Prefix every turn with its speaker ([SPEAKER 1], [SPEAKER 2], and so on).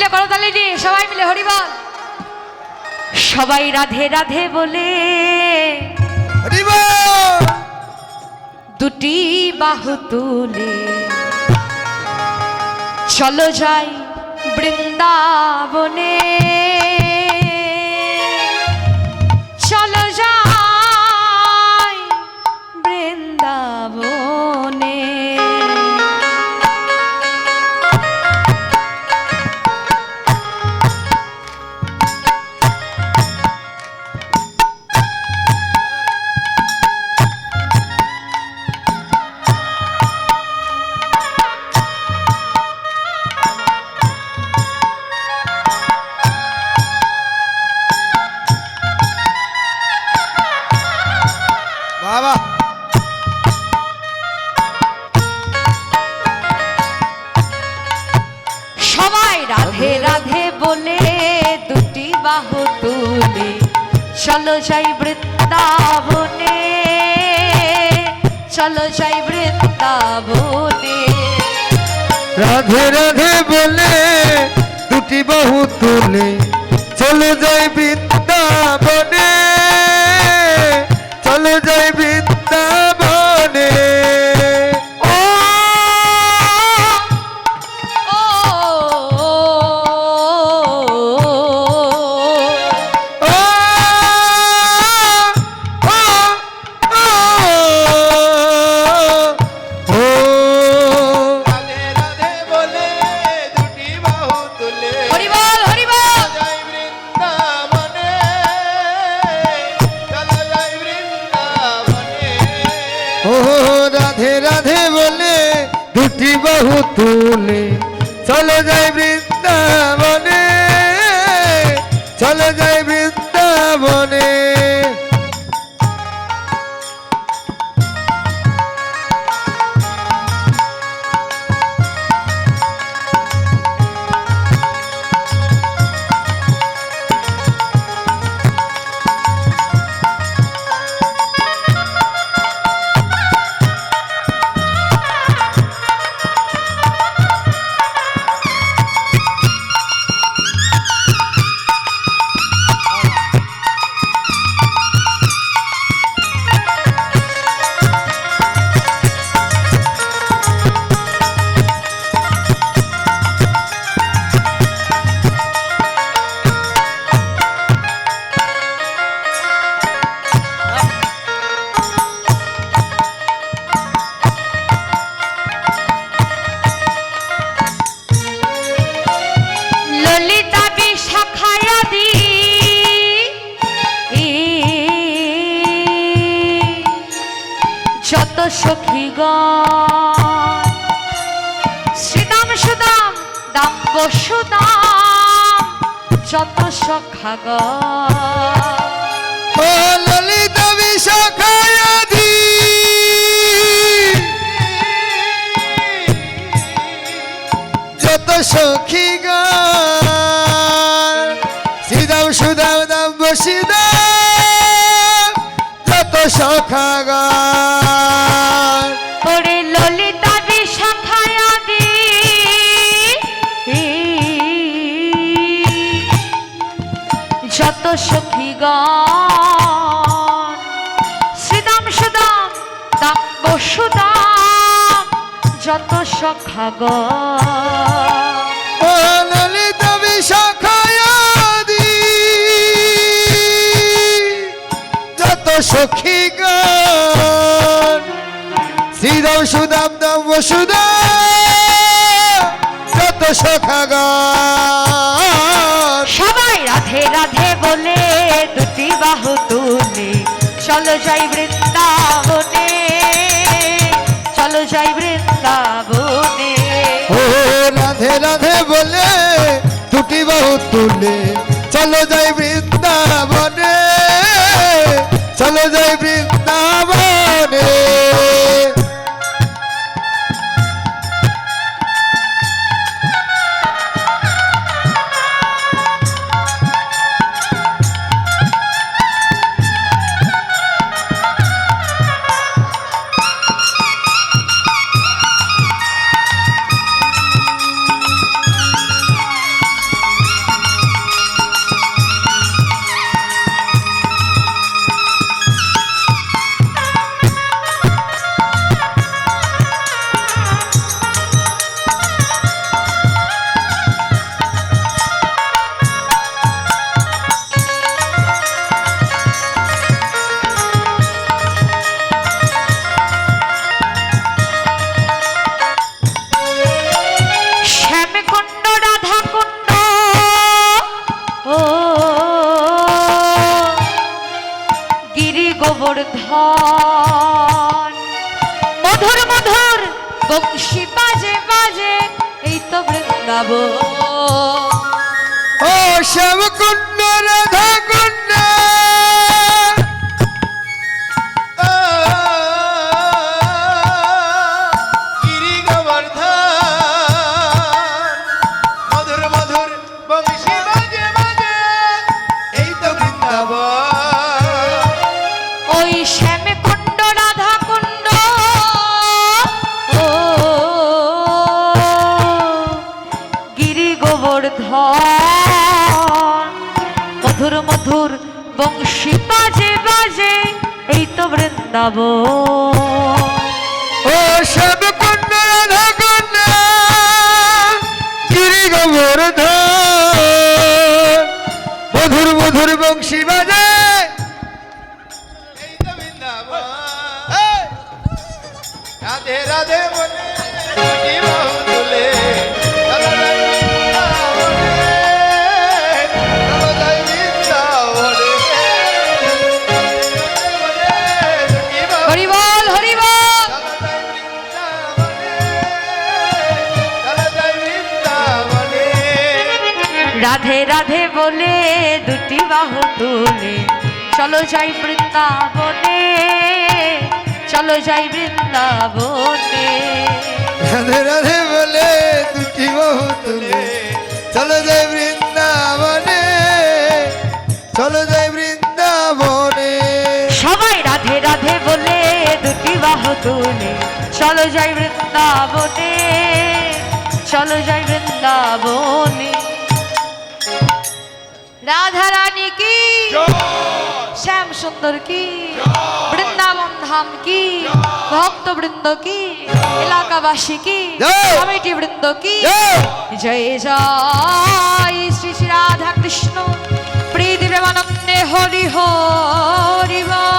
[SPEAKER 1] মিলে করতালি দি সবাই মিলে হরিবল সবাই রাধে রাধে বলে
[SPEAKER 2] হরি বল!
[SPEAKER 1] দুটি বাহু তুলে চলো যাই বৃন্দাবনে। চলো যাই বৃন্দাবনে, চলো যাই বৃন্দাবনে।
[SPEAKER 2] রাধে রাধে বলে দুটি বাহু তুলে, চলো যাই বৃন্দাবনে, চলো যাই বৃন্দাবনে।
[SPEAKER 3] দুটি বাহু তুলে চলে
[SPEAKER 2] যাই বৃন্দাবনে চলে যাই বৃন্দাবনে।
[SPEAKER 1] যত সখী শ্রীদাম সুদাম দাম বসুদাম যত সখাগ
[SPEAKER 2] ললিত বিশাখায়াধি যত সখী গান শ্রীদাম সুদাম দাম বসিদাম যত সখা
[SPEAKER 1] সখী শ্রীদাম সুদাম, দাম বসুদাম যত
[SPEAKER 2] বিশাখায়াদি যত সখী শ্রীরাম, সুদাম, দাম বসুদাম যত সখা গান
[SPEAKER 1] দুটি তুমি। চলো যাই বৃন্দাবনে চলো যাই বৃন্দাবনে
[SPEAKER 2] ও রাধে রাধে বলে, দুটি বাহু তুলে, চলো যাই বৃন্দাবনে বৃন্দাবন
[SPEAKER 4] ও শ্যাম কুণ্ড রাধা
[SPEAKER 1] গোবর্ধন মধুর মধুর বংশী বাজে বাজে এই তো বৃন্দাবন।
[SPEAKER 2] ও
[SPEAKER 4] শ্যাম রাধে
[SPEAKER 1] রাধে বলে দুটি বাহু তুলে। চলো যাই বৃন্দাবনে চলো যাই বৃন্দাবনে।
[SPEAKER 2] রাধে রাধে বলে দুটি বহু তুলে। চলো যাই বৃন্দাবনে চলো যাই বৃন্দাবনে। সবাই রাধে রাধে বলে দুটি বাহু তুলে। চলো যাই বৃন্দাবনে চলো যাই বৃন্দাবনে। রাধা রানী কি? শ্যাম সুন্দর কি? বৃন্দাবন ধাম কি? ভক্ত বৃন্দ কি? এলাকাবাসী কি? কমিটি বৃন্দ কি? জয়। জয় শ্রী শ্রী রাধা কৃষ্ণ প্রীতি প্রেমানন্দে হরি হরি বল।